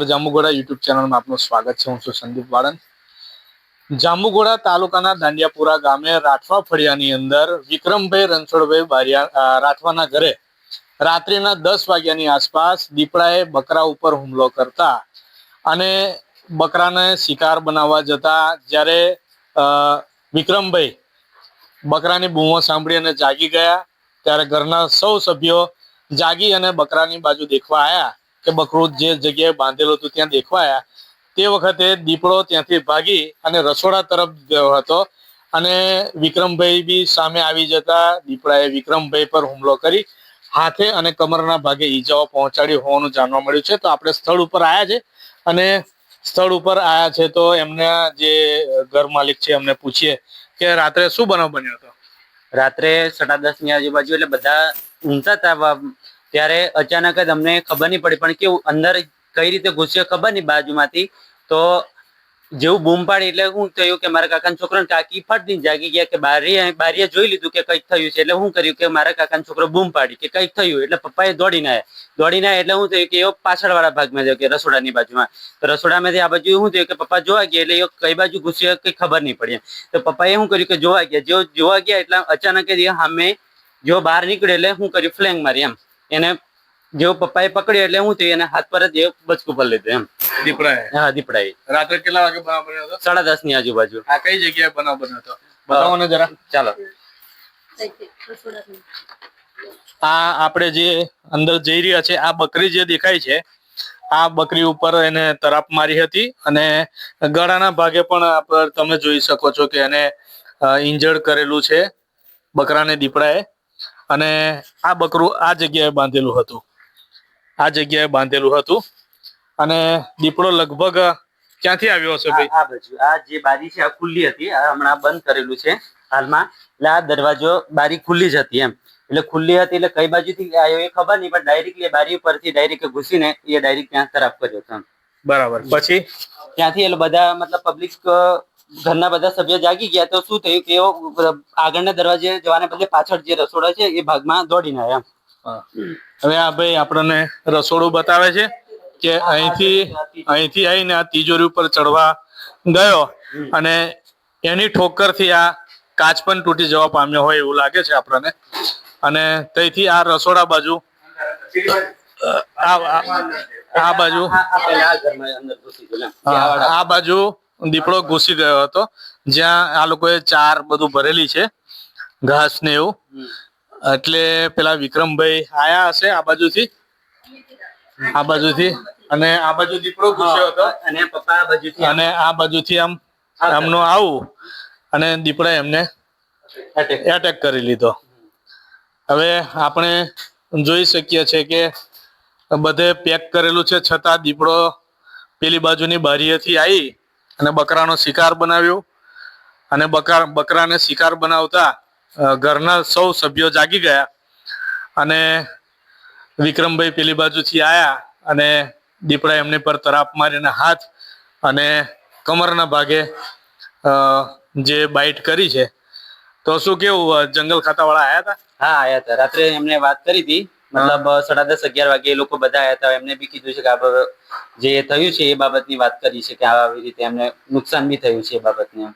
અવર Jambughoda YouTube ચેનલમાં આપનું સ્વાગત છે. હું છું સંદીપ વાળન જાંબુગોડા તાલુકાના દાંડિયાપુરા ગામે રાઠવા ફળિયાની અંદર વિક્રમભાઈ રણછોડભાઈ બારિયા રાઠવાના ઘરે રાત્રિના દસ વાગ્યાની આસપાસ દીપડાએ બકરા ઉપર હુમલો કરતા અને બકરાને શિકાર બનાવવા જતા જ્યારે વિક્રમભાઈ બકરાની બૂમો સાંભળી અને જાગી ગયા, ત્યારે ઘરના સૌ સભ્યો જાગી અને બકરાની બાજુ દેખવા આવ્યા કે બકરું જે જગ્યાએ બાંધેલું હતું ત્યાં દેખવા આવ્યા તે વખતે દીપડો ત્યાંથી ભાગી અને રસોડા તરફ ગયો હતો અને વિક્રમભાઈ બી સામે આવી જતા દીપડાએ વિક્રમભાઈ પર હુમલો કરી હાથે અને કમરના ભાગે ઈજાઓ પહોંચાડી હોવાનું જાણવા મળ્યું છે. તો આપણે સ્થળ ઉપર આવ્યા છે અને સ્થળ ઉપર આવ્યા છે તો એમના જે ઘર માલિક છે એમને પૂછીએ કે રાત્રે શું બનાવ બન્યો હતો? રાત્રે સાડા દસની આજુબાજુ એટલે બધા ઊંઘતા હતા ત્યારે અચાનક જ અમને ખબર નહીં પડી પણ કેવું, અંદર કઈ રીતે ઘૂસ્યો ખબર નહીં બાજુમાંથી. તો જેવું બૂમ પાડી એટલે શું થયું કે મારા કાકાના છોકરો કાકી ફટ જાગી ગયા કે બારીએ બારીએ જોઈ લીધું કે કંઈક થયું છે એટલે શું કર્યું કે મારા કાકાનો છોકરો બૂમ પાડી કે કંઈક થયું એટલે પપ્પાએ દોડીને આવ્યા દોડીને આવ્યા એટલે શું થયું કે એવો પાછળવાળા ભાગમાં ગયો કે રસોડાની બાજુમાં. તો રસોડામાંથી આ બાજુ શું થયું કે પપ્પા જોવા ગયા એટલે એ કઈ બાજુ ઘૂસ્યો કઈ ખબર નહીં પડી એમ. તો પપ્પાએ શું કર્યું કે જોવા ગયા જો જોવા ગયા એટલે અચાનક જ એ સામે જો બહાર નીકળ્યો એટલે શું કર્યું ફ્લેંગ મારી એમ. એને જેવો પપ્પાએ પકડ્યો એટલે હું થયું એને હાથ પર જ એ બચકું પર લીધું એમ. દીપડાએ? હા દીપડાએ. રાત્રે કેટલા વાગે બનાવ બન્યો હતો? સાડા દસની આજુબાજુ. આ કઈ જગ્યાએ બનાવ બન્યો હતો? બતાવો ને જરા. ચાલો. આ આપણે જે અંદર જઈ રહ્યા છે આ બકરી જે દેખાય છે આ બકરી ઉપર એને તરાપ મારી હતી અને ગળાના ભાગે પણ આપ- તમે જોઈ શકો છો કે એને ઇન્જર્ડ કરેલું છે બકરાને દીપડાએ. અને આ બકરું આ જગ્યાએ બાંધેલું હતું. આ જગ્યાએ બાંધેલું હતું. અને દીપડો લગભગ ક્યાંથી આવ્યો હશે ભાઈ? આ બાજુ આ જે બારી છે આ ખુલ્લી હતી. આ હમણાં બંધ કરેલું છે હાલમાં. એટલે આ દરવાજો બારી ખુલ્લી જ હતી એમ. એટલે ખુલ્લી હતી એટલે કઈ બાજુથી આવ્યો એ ખબર નહીં પણ ડાયરેક્ટલી એ બારી ઉપરથી ડાયરેક્ટ ઘૂસીને એ ડાયરેક્ટ ત્યાં તરફ કર્યો હતો બરાબર. પછી? ત્યાંથી એટલે બધા મતલબ પબ્લિક ઘરના બધા સભ્યો જાગી ગયા તો શું થયું કે આગળના દરવાજે જવાને બદલે પાછળ જે રસોડા છે એ ભાગમાં દોડીને આવ્યા હવે આ ભાઈ આપણને રસોડું બતાવે છે કે અહીંથી અહીંથી આવીને આ તિજોરી ઉપર ચડવા ગયો અને એની ઠોકરથી આ કાચ પણ તૂટી જવા પામ્યો હોય એવું લાગે છે આપણને અને ત્યાંથી આ રસોડા બાજુ આ આ- આ બાજુ આ બાજુ દીપડો ઘૂસી ગયો હતો. જ્યાં આ લોકોએ ચાર બધું ભરેલી છે ઘાસ ને એવું. એટલે પેલા વિક્રમભાઈ આયા હશે આ બાજુથી. આ બાજુથી. અને આ બાજુ દીપડો ઘૂસ્યો હતો. અને પપ્પા આ બાજુથી અને આ બાજુથી આમ આમનો આવું. અને દીપડાએ એમને. એટેક કરી લીધો. હવે આપણે જોઈ શકીએ છીએ કે બધે પેક કરેલું છે છતાં દીપડો પેલી બાજુની બારીએથી આવી અને બકરાનો શિકાર બનાવ્યો. અને બકરા, બકરાને શિકાર બનાવતા ઘરના સૌ સભ્યો જાગી ગયા. અને વિક્રમભાઈ પેલી બાજુથી આવ્યા અને દીપડા એમની પર તરાપ મારીને હાથ અને કમરના ભાગે જે બાઇટ કરી છે. તો શું કેવું જંગલ ખાતાવાળા આયા હતા? હા, આયા હતા. રાત્રે એમને વાત કરી હતી. મતલબ સાડા દસ, અગિયાર વાગે એ લોકો બધા આવ્યા હતા, એમને બી કીધું છે કે આ જે થયું છે એ બાબતની વાત કરી છે કે આવી રીતે એમને નુકસાન બી થયું છે એ બાબતની.